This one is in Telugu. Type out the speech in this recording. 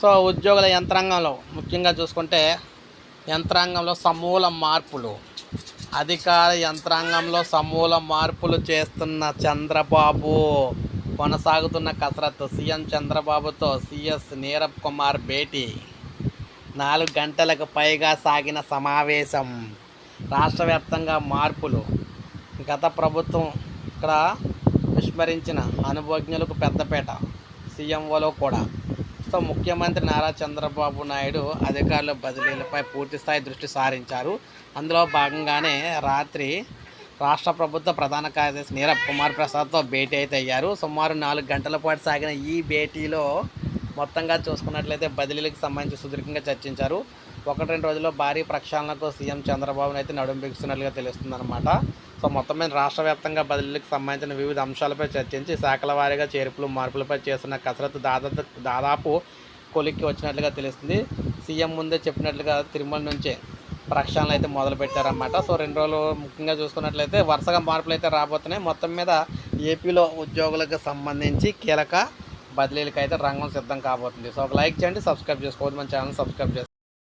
సో ఉద్యోగుల యంత్రాంగంలో ముఖ్యంగా చూసుకుంటే యంత్రాంగంలో సమూల మార్పులు. అధికార యంత్రాంగంలో సమూల మార్పులు చేస్తున్న చంద్రబాబు కొనసాగుతున్న కసరత్తు సీఎం చంద్రబాబుతో సిఎస్ నీరబ్ కుమార్ భేటీ. నాలుగు గంటలకు పైగా సాగిన సమావేశం. రాష్ట్ర వ్యాప్తంగా మార్పులు. గత ప్రభుత్వం ఇక్కడ విస్మరించిన అనుభవజ్ఞులకు పెద్దపేట సీఎంఓలో కూడా. సో ముఖ్యమంత్రి నారా చంద్రబాబు నాయుడు అధికారుల బదిలీలపై పూర్తిస్థాయి దృష్టి సారించారు. అందులో భాగంగానే రాత్రి రాష్ట్ర ప్రభుత్వ ప్రధాన కార్యదర్శి నీరబ్ కుమార్ ప్రసాద్తో భేటీ అయితే అయ్యారు. సుమారు నాలుగు గంటల పాటు సాగిన ఈ భేటీలో మొత్తంగా చూసుకున్నట్లయితే బదిలీలకు సంబంధించి సుదీర్ఘంగా చర్చించారు. ఒకటి రెండు రోజుల్లో భారీ ప్రక్షాళనకు సీఎం చంద్రబాబును అయితే నడుం బిగుస్తున్నట్లుగా తెలుస్తుందన్నమాట. సో మొత్తం మీద రాష్ట్ర వ్యాప్తంగా బదిలీలకు సంబంధించిన వివిధ అంశాలపై చర్చించి శాఖల వారీగా చేర్పులు మార్పులపై చేస్తున్న కసరత్తు దాదాపు దాదాపు కొలిక్కి వచ్చినట్లుగా తెలుస్తుంది. సీఎం ముందే చెప్పినట్లుగా తిరుమల నుంచే ప్రక్షాళన అయితే మొదలుపెట్టారనమాట సో రెండు రోజులు ముఖ్యంగా చూసుకున్నట్లయితే వరుసగా మార్పులు అయితే రాబోతున్నాయి. మొత్తం మీద ఏపీలో ఉద్యోగులకు సంబంధించి కీలక బదిలీలకు అయితే రంగం సిద్ధం కాబోతుంది. సో ఒక లైక్ చేయండి సబ్స్క్రైబ్ చేసుకోవద్దు మన ఛానల్ సబ్స్క్రైబ్ చేసుకోండి